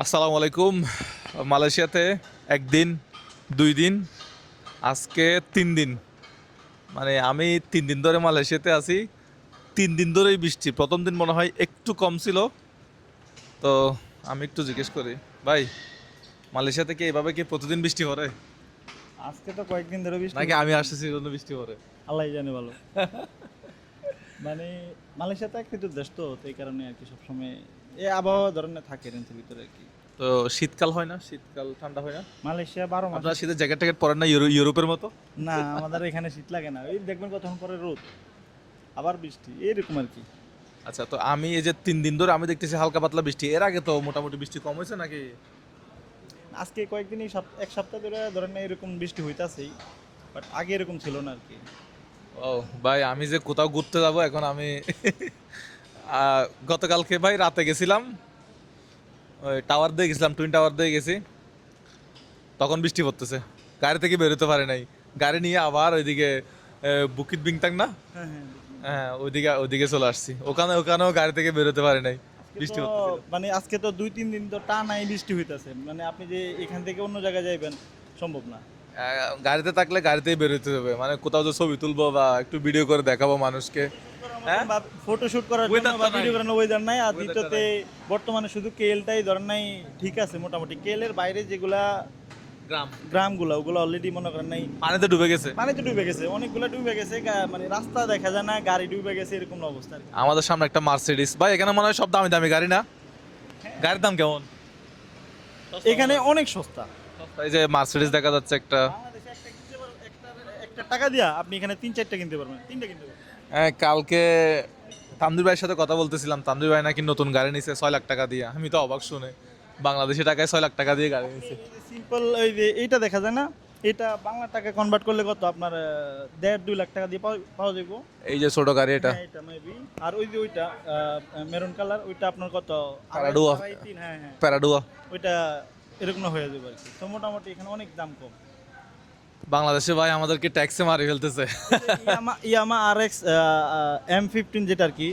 আসসালামু আলাইকুম। মালয়েশিয়াতে একদিন দুই দিন আজকে তিন দিন। মানে আমি তিন দিন ধরে মালয়েশিয়াতে আছি। তিন দিন ধরেই বৃষ্টি। প্রথম দিন মনে হয় একটু কম ছিল। তো আমি একটু জিজ্ঞেস করি ভাই মালয়েশিয়াতে কি এভাবে কি প্রতিদিন বৃষ্টি করে আজকে তো কয়েকদিন ধরে বৃষ্টি নাকি আমি আসতেছি জন্য বৃষ্টি করে আল্লাহ জানে ভালো। মানে মালয়েশিয়া তো একটু দেশ তো তো এই কারণে আর কি সবসময় এই আবহাওয়া ধরনের থাকে রেঞ্জের ভিতরে আর কি। তো শীতকাল হয় না? শীতকাল ঠান্ডা হয় না? মালয়েশিয়া বারো মাস। আপনার শীতের জ্যাকেট ট্যাকেট পরেন না ইউরোপের মতো? না আমাদের এখানে শীত লাগে না। ওই দেখবেন কতক্ষণ পরে রোদ। আবার বৃষ্টি এরকম আর কি। আচ্ছা তো আমি এই যে তিন দিন ধরে আমি দেখতেছি হালকা পাতলা বৃষ্টি। এর আগে তো মোটামুটি বৃষ্টি কম হয়েছে নাকি? আজকে কয়েকদিন এক সপ্তাহ ধরে ধরেন এরকম বৃষ্টি হইতাছেই বাট আগে এরকম ছিল না আর কি। ও ভাই আমি যে কোথাও ঘুরতে যাব এখন আমি গতকালকে ভাই রাতে গেছিলাম। ওই টাওয়ার দিয়ে গেছিলাম টুইন টাওয়ার দিয়ে গেছি। তখন বৃষ্টি পড়তেছে। গাড়ি থেকে বেরোতে পারে নাই। গাড়ি নিয়ে আবার ওইদিকে বুকিট বিংটাং না? হ্যাঁ হ্যাঁ হ্যাঁ ওইদিকে ওইদিকে চলে আসছি। ওখানে ওখানেও গাড়ি থেকে বেরোতে পারে নাই। বৃষ্টি মানে আজকে তো দুই তিন দিন তো টানাই বৃষ্টি হইতাছে। মানে আপনি যে এখান থেকে অন্য জায়গায় যাইবেন সম্ভব না। গাড়িতে থাকলে গাড়িতেই বেরোতে হবে। মানে কোথাও যে ছবি তুলবো বা একটু ভিডিও করে দেখাবো মানুষকে। হ্যাঁ? ফটো শুট করার জন্য বা ভিডিও। করার ওয়েদার নাই। আর দ্বিতীয়তে বর্তমানে শুধু কেএলটাই ধরেন নাই ঠিক আছে মোটামুটি। কেএলের বাইরে যেগুলা গ্রাম। গ্রামগুলো ওগুলো অলরেডি মনে করেন নাই পানিতে ডুবে গেছে। পানিতে ডুবে গেছে অনেকগুলো ডুবে গেছে মানে রাস্তা দেখা যায় না গাড়ি ডুবে গেছে এরকম অবস্থা আমাদের সামনে একটা মার্সিডিস ভাই এখানে মনে হয় সব দামি দামি গাড়ি না? গাড়ির দাম কেমন? এখানে অনেক সস্তা। এই যে মার্সিডিস দেখা যাচ্ছে একটা। বাংলাদেশে একটা টাকা দিয়া আপনি এখানে তিন চারটা কিনতে পারবেন তিনটা কিনতে পারবেন। হ্যাঁ, কালকে তামদুর ভাইয়ের সাথে কথা বলতেছিলাম। তামদুর ভাই নাকি নতুন গাড়ি নিছে ছয় লাখ টাকা দিয়ে। আমি তো অবাক শুনে। বাংলাদেশি টাকায় ছয় লাখ টাকা দিয়ে গাড়ি নিছে। সিম্পল ওই যে এইটা দেখা যায় না? এটা বাংলা টাকা কনভার্ট করলে কত? আপনার দেড় দুই লাখ টাকা দিয়ে পাওয়া- পাওয়া যাব এই যে ছোট গাড়ি এটা। হ্যাঁ, এটা মেবি আর ওই যে ওইটা মেরুন কালার ওইটা আপনার কত? প্যারাডুয়া। হ্যাঁ হ্যাঁ। প্যারাডুয়া ওইটা এরকম হয়ে যাবে আর কি। তো মোটামুটি এখানে অনেক দাম কম। বাংলাদেশে ভাই আমাদেরকে ট্যাক্সে মারি ফেলতেছে। Yamaha Yamaha R X M fifteen যেটা আর কি।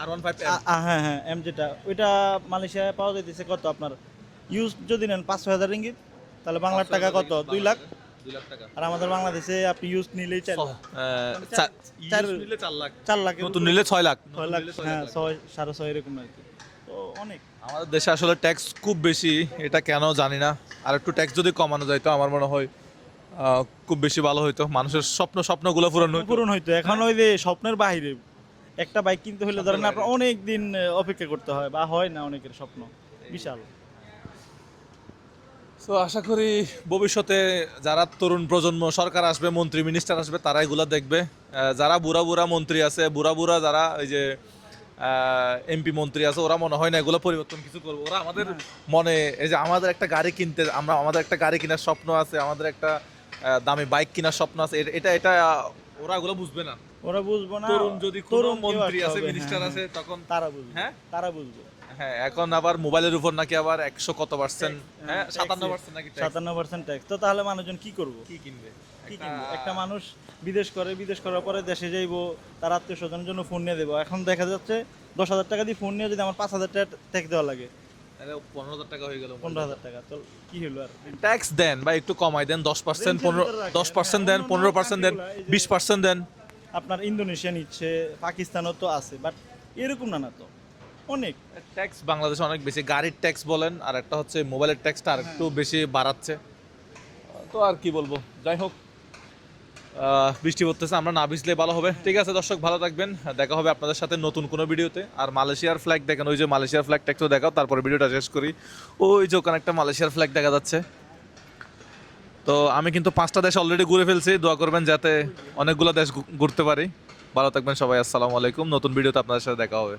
আর ওয়ান ফাইভ হ্যাঁ হ্যাঁ এম যেটা ওইটা মালয়েশিয়ায় পাওয়া যাইতেছে কত আপনার? ইউজ যদি নেন পাঁচশো হাজার রিঙ্গিত তাহলে বাংলার টাকা কত? দুই লাখ? আর আমাদের বাংলাদেশে আপনি ইউজ নিলেই চার লাখ। চার চার- লাখ। নতুন নিলে ছয় লাখ। ছয় লাখ হ্যাঁ ছয় সাড়ে ছয় এরকম আর কি। তো অনেক। আমাদের দেশে আসলে ট্যাক্স খুব বেশি এটা কেন জানি না। আর একটু ট্যাক্স যদি কমানো যায় তো আমার মনে হয় খুব বেশি ভালো হইতো। মানুষের স্বপ্ন স্বপ্নগুলো পূরণ হইতো। পূরণ হইতো। এখন ওই যে স্বপ্নের বাহিরে একটা বাইক কিনতে হলে ধরেন আপনার অনেক দিন অপেক্ষা করতে হয় বা হয় না অনেকের স্বপ্ন। বিশাল। তো আশা করি ভবিষ্যতে যারা তরুণ প্রজন্ম সরকার আসবে মন্ত্রী মিনিস্টার আসবে তারা এগুলা দেখবে। যারা বুড়া বুড়া মন্ত্রী আছে বুড়া বুড়া যারা ওই যে এমপি মন্ত্রী আছে ওরা মনে হয় না এগুলো পরিবর্তন কিছু করব। ওরা আমাদের মনে এই যে আমাদের একটা গাড়ি কিনতে আমরা আমাদের একটা গাড়ি কেনার স্বপ্ন আছে আমাদের একটা দামি বাইক কেনার স্বপ্ন আছে। এটা এটা ওরা ওগুলো বুঝবে না। ওরা বুঝব না। তরুণ যদি কোনো মন্ত্রী আছে মিনিস্টার হ্যাঁ, আছে তখন তারা বুঝবে হ্যাঁ? তারা বুঝবে। হ্যাঁ এখন আবার মোবাইলের উপর নাকি আবার একশো কত পার্সেন্ট হ্যাঁ সাতান্ন পার্সেন্ট নাকি সাতান্ন পার্সেন্ট ট্যাক্স তো তাহলে মানুষজন কি করব? কি কিনবে? কি একটা- একটা মানুষ বিদেশ করে বিদেশ করার পরে দেশে যাইবো তার আত্মীয় স্বজনের জন্য ফোন নিয়ে দেবো। এখন দেখা যাচ্ছে দশ হাজার টাকা দিয়ে ফোন নিয়ে যদি আমার পাঁচ হাজার টাকা ট্যাক্স দেওয়া লাগে পনেরো হাজার টাকা হয়ে গেল পনেরো হাজার টাকা তো কি হলো আর? ট্যাক্স দেন বা একটু কমাই দেন দশ পার্সেন্ট পনেরো দশ পার্সেন্ট দেন হ্যাঁ, পনেরো পার্সেন্ট দেন বিশ পার্সেন্ট দেন। আপনার ইন্দোনেশিয়া নিচ্ছে পাকিস্তানও তো আছে বাট এরকম না না তো। অনেক। ট্যাক্স বাংলাদেশে অনেক বেশি গাড়ির ট্যাক্স বলেন আর একটা হচ্ছে মোবাইলের ট্যাক্সটা আর একটু বেশি বাড়াচ্ছে। তো আর কি বলব যাই হোক। বৃষ্টি পড়তেছে, আমরা না ভিজলে ভালো হবে। ঠিক আছে দর্শক, ভালো থাকবেন। দেখা হবে আপনাদের সাথে নতুন কোনো ভিডিওতে। আর মালয়েশিয়ার ফ্ল্যাগ দেখেন, ওই যে মালয়েশিয়ার ফ্ল্যাগটা একটু দেখাও, তারপরে ভিডিওটা শেষ করি। ওই যে ওখানে একটা মালয়েশিয়ার ফ্ল্যাগ দেখা যাচ্ছে। তো আমি কিন্তু পাঁচটা দেশ অলরেডি ঘুরে ফেলছি, দোয়া করবেন যাতে অনেকগুলো দেশ ঘুরতে পারি। ভালো থাকবেন সবাই, আসসালামু আলাইকুম। নতুন ভিডিওতে আপনাদের সাথে দেখা হবে।